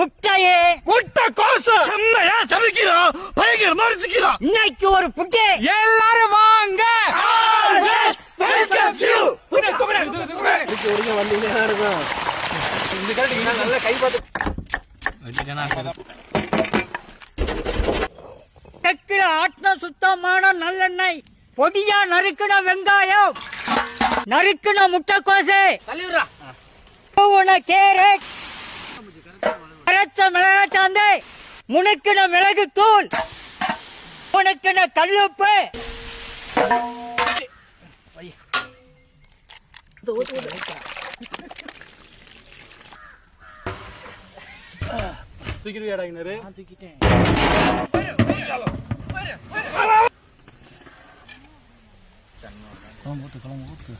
முட்டையே முட்டை கோசு. செம்மையா சமைக்கிறோம் பயங்கரமா ரசிக்கிறோம் இன்னைக்கு ஒரு புட்டு எல்லாரும் வாங்க. டக்குல ஆட்டின சுத்தமான நல்லெண்ணெய். பொடியா நறுக்கின வெங்காயம். நறுக்கின முட்டைக்கோசு கேரட். அரைச்ச மிளகா முனுக்கின மிளகு தூள் முனுக்கின கல்லுப்பு. தூக்கிடுவியாடா கிணறு ஊத்து குழம்பு ஊத்து.